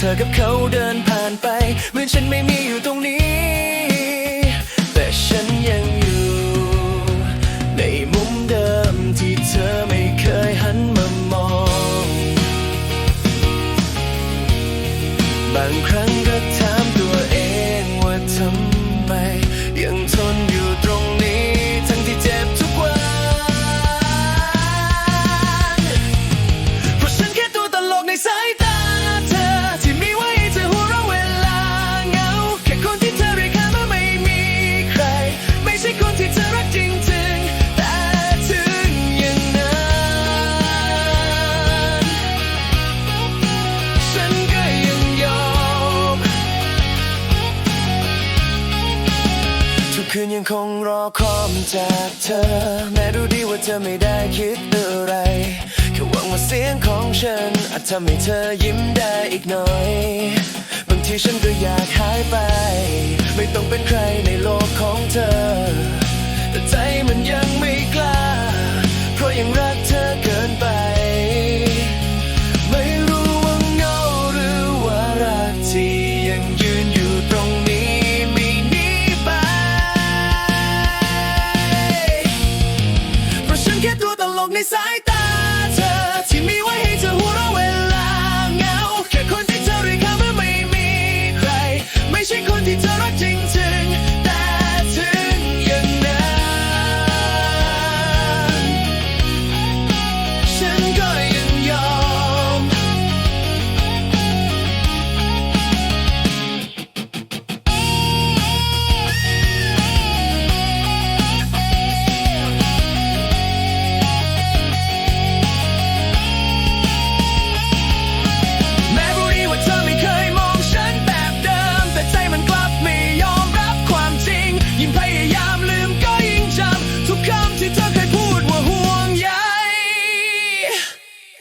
เธอกับเขาเดินผ่านไปเหมือนฉันไม่มีอยู่ตรงนี้ แต่ฉันยังอยู่ ในมุมเดิมที่เธอไม่เคยหันมามอง บางครั้งก็ถา ยังคงรอคอมจากเธอ แม้รู้ดีว่าเธอไม่ได้คิดอะไร แค่หวังว่าเสียงของฉัน อาจทำให้เธอยิ้มได้อีกหน่อย บางทีฉันก็อยากหายไป ไม่ต้องเป็นใครในโลกของเธอ แต่ใจมันยังไม่กล้า เพราะยังรักเธอเกินไป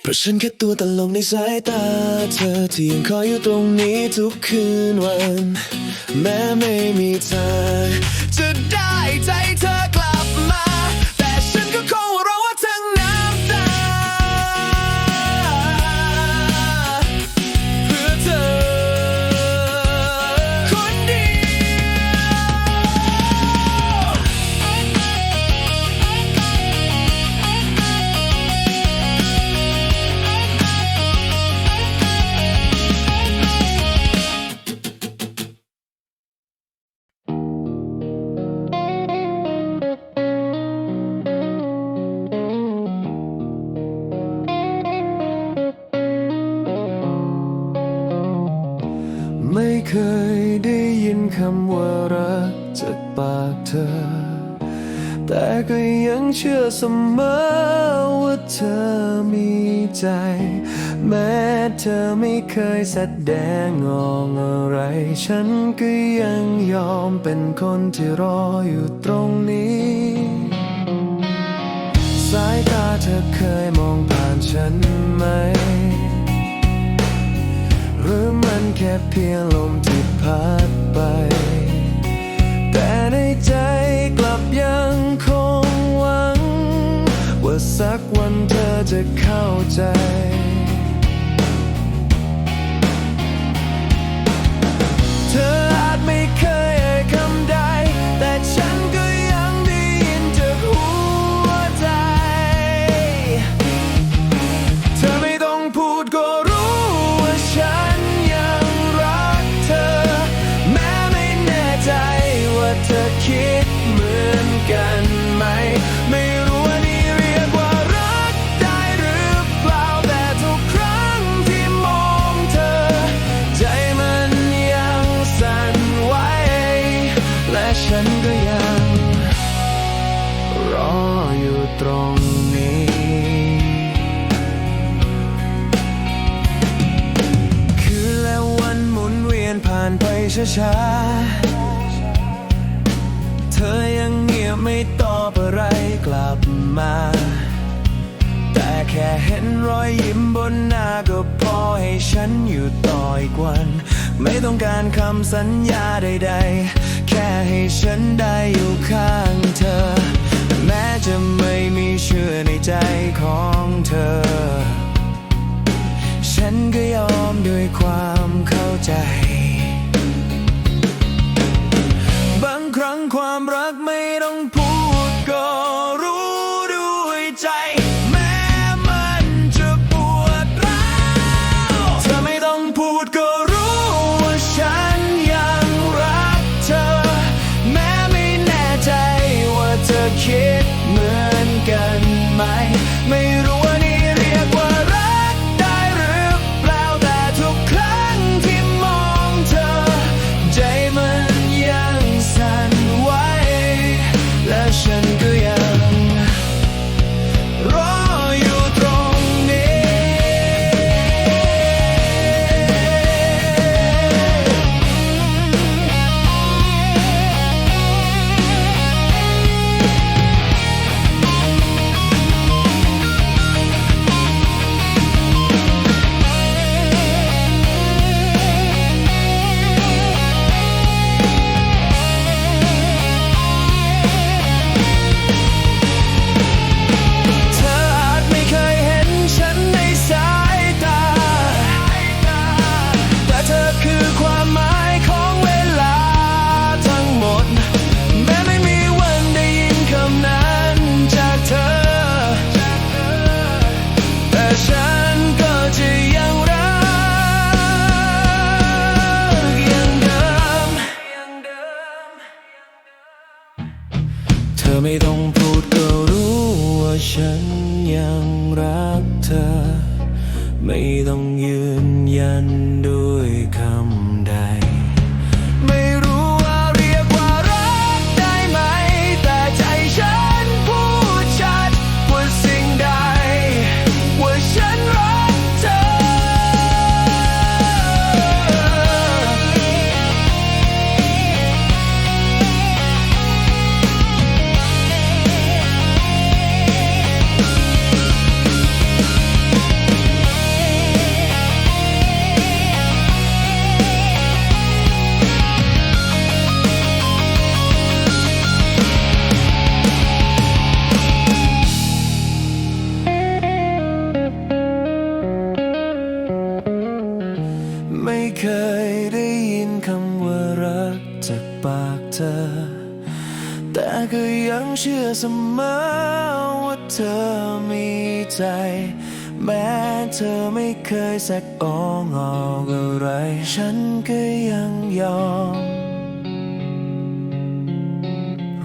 ราะฉันแค่ตัวตลกในสายตาเธอที่ยังคอยอยู่ตรงนี้ทุกคืนวัน แม้ไม่มีทางจะได้ คำว่ารักจากปากเธอ แต่ก็ยังเชื่อเสมอว่าเธอมีใจ แม้เธอไม่เคยแสดงออกอะไร ฉันก็ยังยอมเป็นคนที่รออยู่ตรงนี้ สายตาเธอเคยมองผ่านฉันไหมหรือมันแค่เพียงลมที่พัด ไป แต่ในใจกลับยังคงหวัง ว่าสักวันเธอจะเข้าใจ ช้า เธอยังเงียบไม่ตอบอะไรกลับมา แต่แค่เห็นรอยยิ้มบนหน้าก็พอให้ฉันอยู่ต่ออีกวัน ไม่ต้องการคำสัญญาใดๆ แค่ให้ฉันได้อยู่ข้างเธอ แม้จะไม่มีเชื่อในใจของเธอ ฉันก็ยอมด้วยความเข้าใจ ยสักอองออกอะไร ฉันก็ยังยอม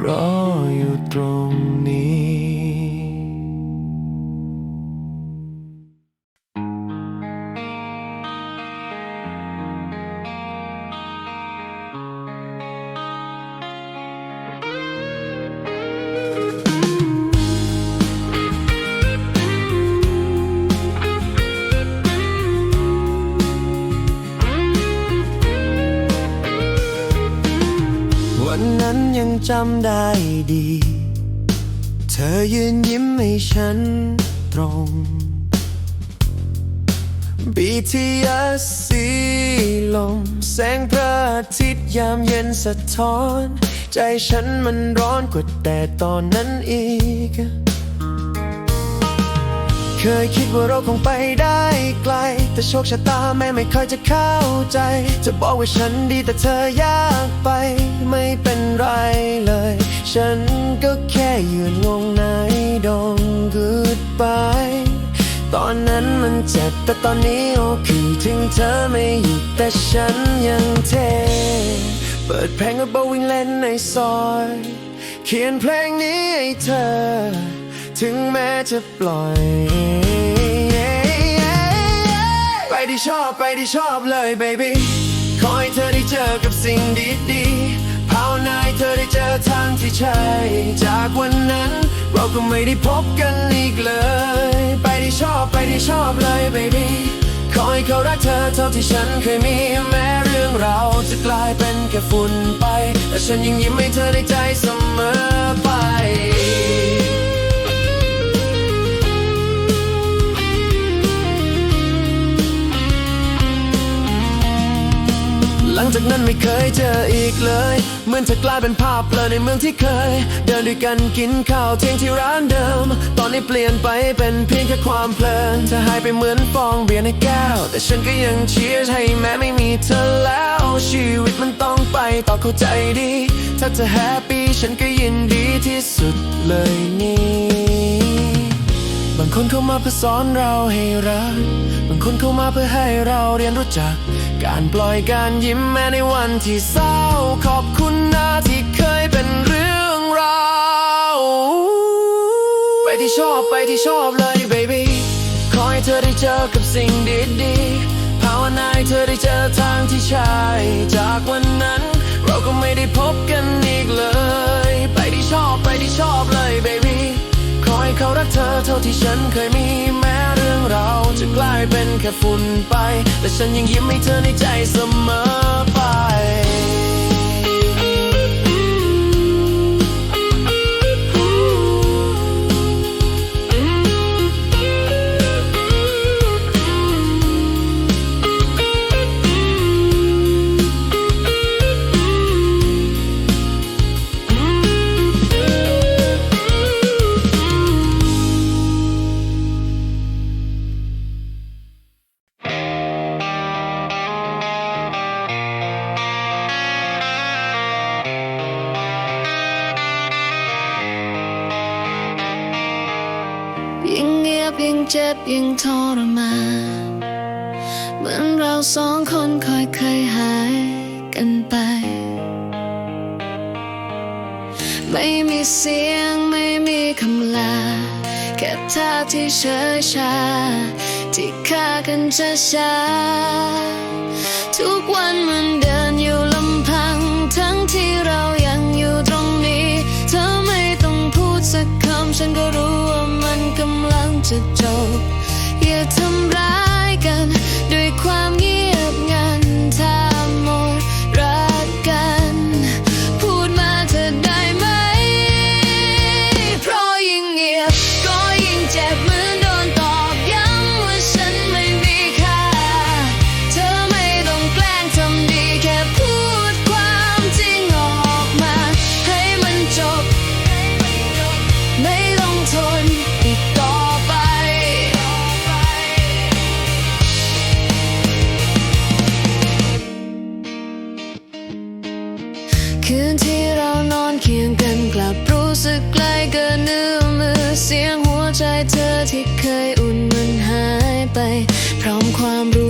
รออยู่ตรงนี้ำได้ดี เธอยืนยิ้มให้ฉันตรง BTS สีลมแสงพระอาทิตย์ยามเย็นสะท้อน ใจฉันมันร้อนกว่าแต่ตอนนั้นอีก เคยคิดว่าเราคงไปได้ไกล แต่โชคชะตาแม่ไม่เคยจะเข้าใจ จะบอกว่าฉันดีแต่เธอยากไป ไม่เป็นไรเลย ฉันก็แค่ยืนงงในดง goodbye ตอนนั้นมันเจ็บแต่ตอนนี้โอคือถึงเธอไม่อยู่แต่ฉันยังเท เปิดเพลงกับเบวิ่งเล่นในซอย เขียนเพลงนี้ให้เธอ ถึงแม้จะปล่อย ไปที่ชอบไปที่ชอบเลย baby ขอให้เธอได้เจอกับสิ่งดีๆภาวนาเธอได้เจอทางที่ใช่ จากวันนั้น เราก็ไม่ได้พบกันอีกเลย ไปที่ชอบไปที่ชอบเลย baby ขอให้เขารักเธอเท่าที่ฉันเคยมีแม้เรื่องเราจะกลายเป็นแค่ฝุ่นไป แต่ฉันยังยิ้มให้เธอในใจเสมอ จากนั้นไม่เคยเจออีกเลย เหมือนจะกลายเป็นภาพเลยในเมืองที่เคย เดินด้วยกันกินข้าวเที่ยงที่ร้านเดิม ตอนนี้เปลี่ยนไปเป็นเพียงแค่ความเพลินเธอหายไปเหมือนฟองเบียร์ในแก้ว แต่ฉันก็ยังเชียร์ให้แม้ไม่มีเธอแล้ว ชีวิตมันต้องไปต่อเข้าใจดี ถ้าเธอแฮปปี้ฉันก็ยินดีที่สุดเลยนี่บางคนเข้ามาเพื่อสอนเราให้รัก บางคนเข้ามาเพื่อให้เราเรียนรู้จัก การปล่อยการยิ้มแม้ในวันที่เศร้า ขอบคุณนะที่เคยเป็นเรื่องราวไปที่ชอบไปที่ชอบเลย baby ขอให้เธอได้เจอกับสิ่งดีๆภาวนาให้เธอได้เจอทางที่ใช่ จากวันนั้น เราก็ไม่ได้พบกัน เท่าที่ฉันเคยมีแม้เรื่องเราวจะกลายเป็นแค่ฝุ่นไป แต่ฉันยังยิ้มให้เธอในใจเสมอไป เหมือนเราสองคนค่อยเคยหายกันไป ไม่มีเสียงไม่มีคำลา แค่ท่าที่เฉยชา ที่ฆ่ากันช้าช้าทุกวันมันเดินอยู่ลำพัง ทั้งที่เรายังอยู่ตรงนี้ เธอไม่ต้องพูดสักคำฉันก็รู้ว่ามันกำลังจะจบ ร้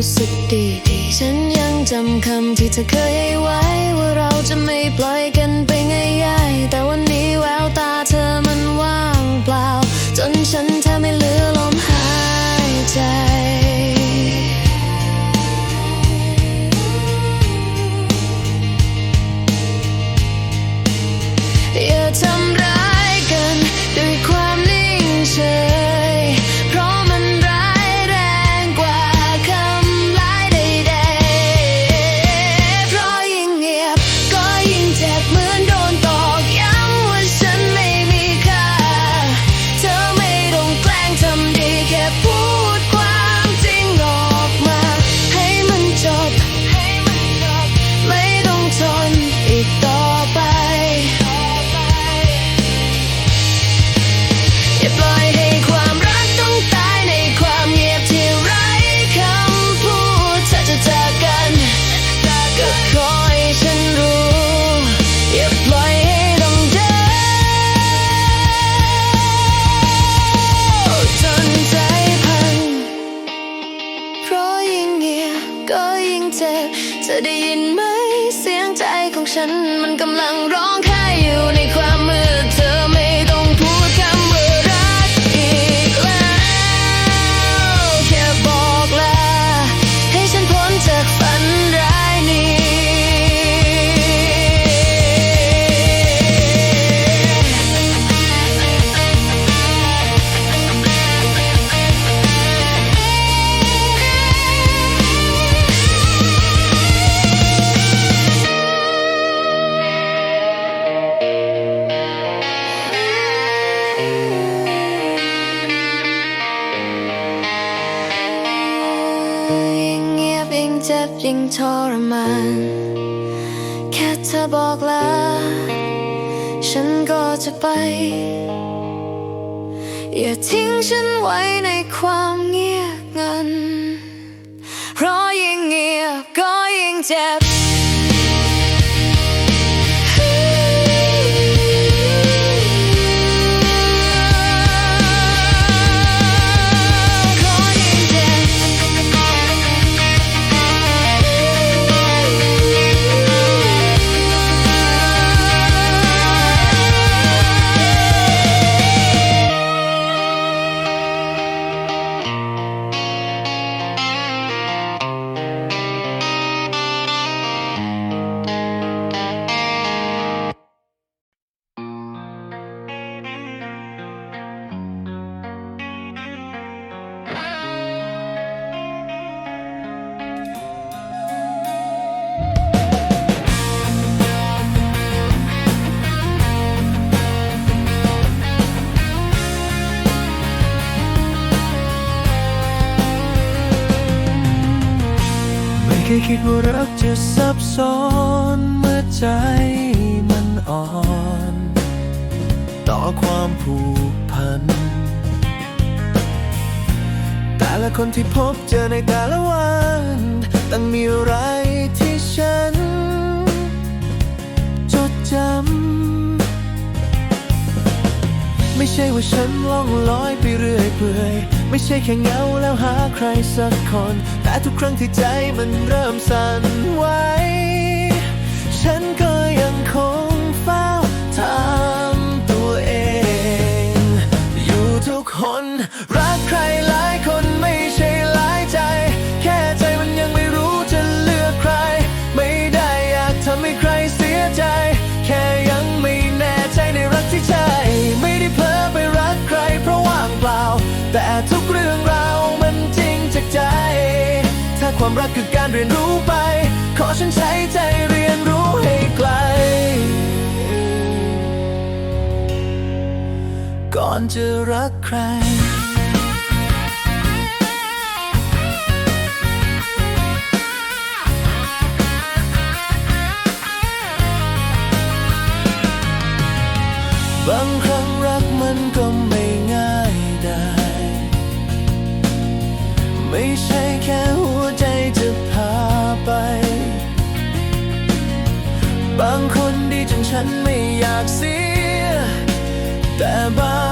รู้สึกดีที่ฉันยังจำคำที่เธอเคยให้ไว้ว่าเราจะไม่ปล่อย ความผูกพัน แต่ละคนที่พบเจอในแต่ละวันตั้งมีอะไรที่ฉัน จดจำ ไม่ใช่ว่าฉันล่องลอยไปเรื่อยเปื่อยไม่ใช่แค่เงาแล้วหาใครสักคน แต่ทุกครั้งที่ใจมันเริ่มสั่นไหวฉันก็ยังคง คน รักใครหลายคนไม่ใช่หลายใจ แค่ใจมันยังไม่รู้จะเลือกใคร ไม่ได้อยากทำให้ใครเสียใจ แค่ยังไม่แน่ใจในรักที่ใช่ไม่ได้เพ้อไปรักใครเพราะว่างเปล่า แต่ทุกเรื่องราวมันจริงจากใจ ถ้าความรักคือการเรียนรู้ไป ขอฉันใช้ใจเรียนรู้ให้ไกล อนจะรักใคร บางครั้งรักมันก็ไม่ง่ายได้ ไม่ใช่แค่หัวใจจะพาไป บางคนดีจนฉันไม่อยากเสีย แต่บาง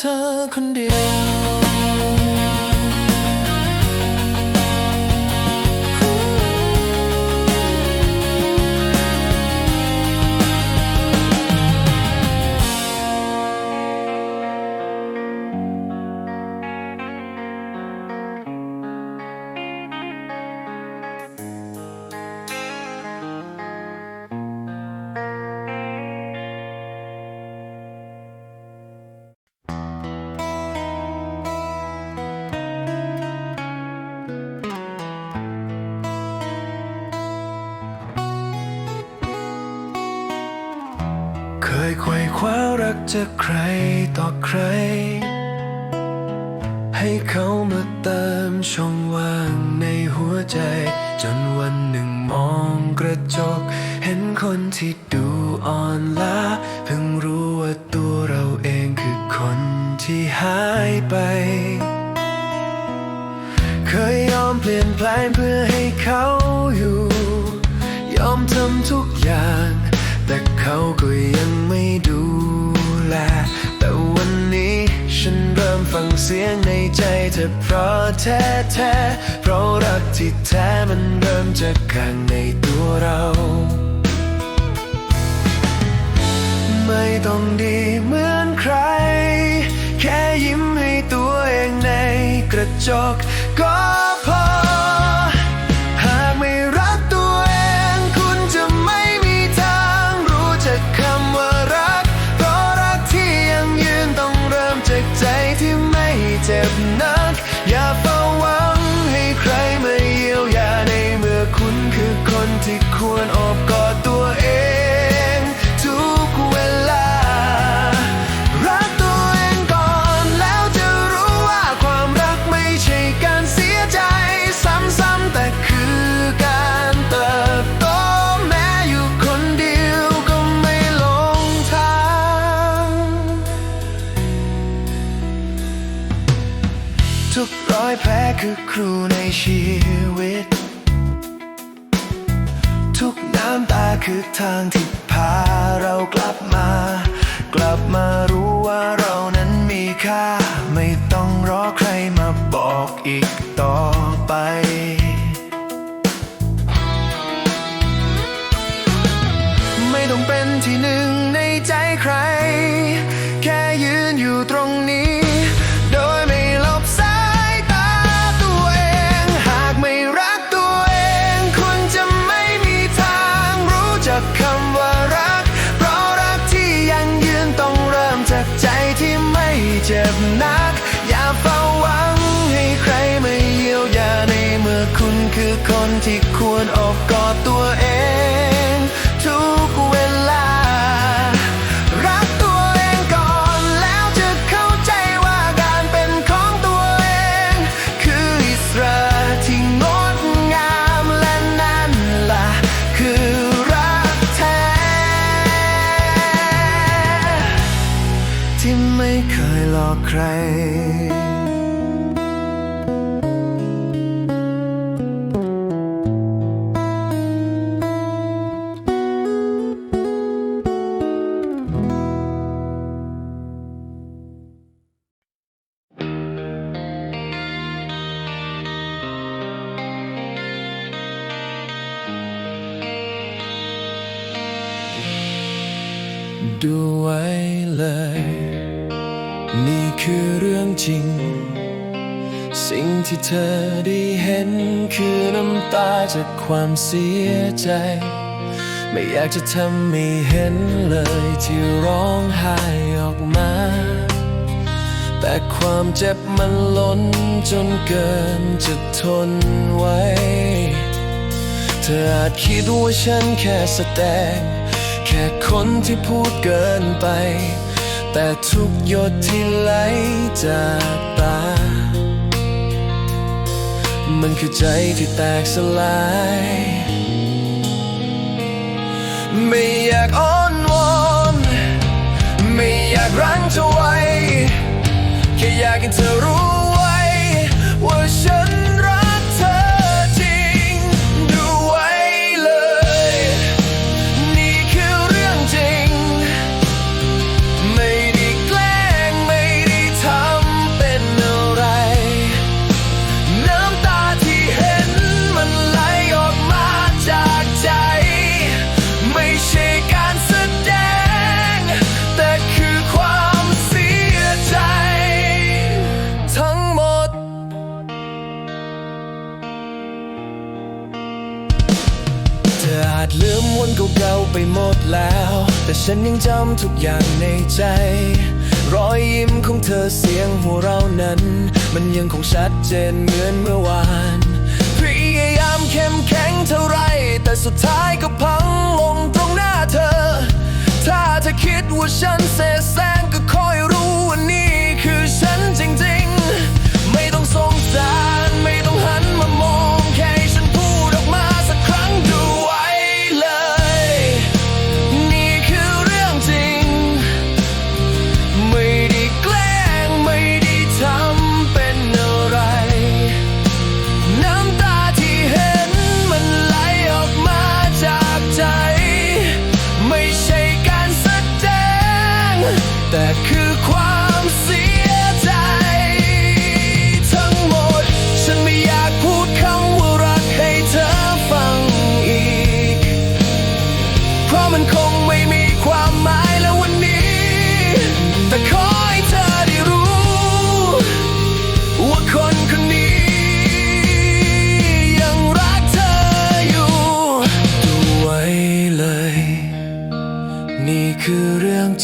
เธอคน จากใครต่อใคร ให้เขามาเติมช่องว่างในหัวใจ จนวันหนึ่งมองกระจก เห็นคนที่ดูอ่อนล้า เพิ่งรู้ว่าตัวเราเองคือคนที่หายไป เคยยอมเปลี่ยนแปลงเพื่อให้เขาอยู่ ยอมทำทุกอย่าง แต่เขาก็ยัง ฟังเสียงในใจเธอเพราะแท้แท้ๆเพราะรักที่แท้มันเริ่มจากข้างในตัวเรา ไม่ต้องดีเหมือนใคร แค่ยิ้มให้ตัวเองในกระจกก็ ดูไว้เลย นี่คือเรื่องจริง สิ่งที่เธอได้เห็นคือน้ำตาจากความเสียใจ ไม่อยากจะทำให้เห็นเลยที่ร้องไห้ออกมา แต่ความเจ็บมันล้นจนเกินจะทนไว้ เธออาจคิดว่าฉันแค่แสดง แค่คนที่พูดเกินไป แต่ทุกหยดที่ไหลจากตา มันคือใจที่แตกสลาย ไม่อยากอ้อนวอน ไม่อยากรั้งเธอไว้ ฉันยังจำทุกอย่างในใจ รอยยิ้มของเธอเสียงหัวเรานั้น มันยังคงชัดเจนเหมือนเมื่อวานพยายามเข้มแข็งเท่าไร แต่สุดท้ายก็พังลงตรงหน้าเธอ ถ้าเธอคิดว่าฉันเ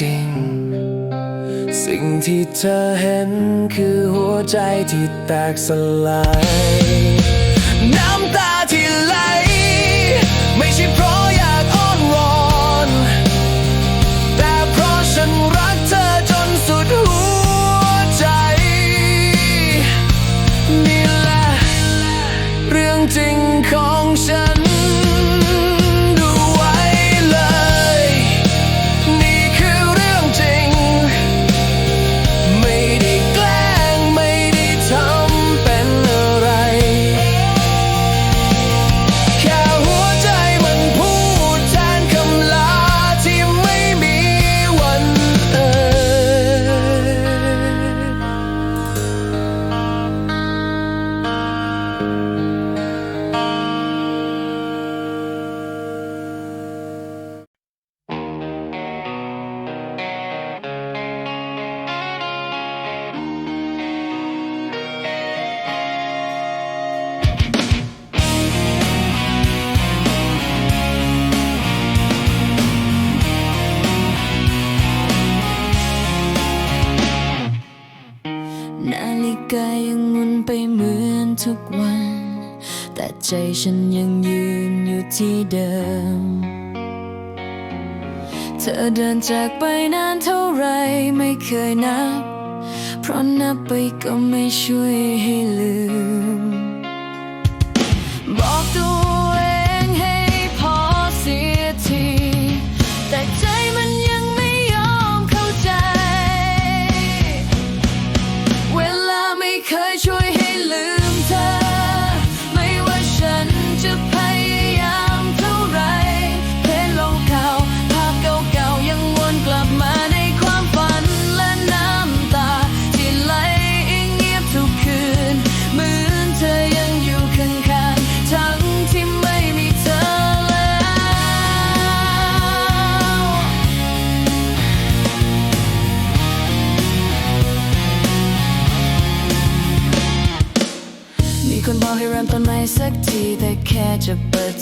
จริง สิ่งที่เธอเห็นคือหัวใจที่แตกสลาย เดินจากไปนานเท่าไรไม่เคยนับ เพราะนับไปก็ไม่ช่วยให้ลืม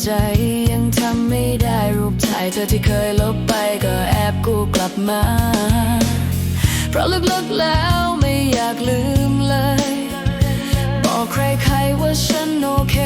จยังทำไม่ได้รูปถ่ายเธอที่เคยลบไปก็แอบกูกลับมา เพราะลึกๆแล้วไม่อยากลืมเลย บอกใครๆว่าฉันโอเค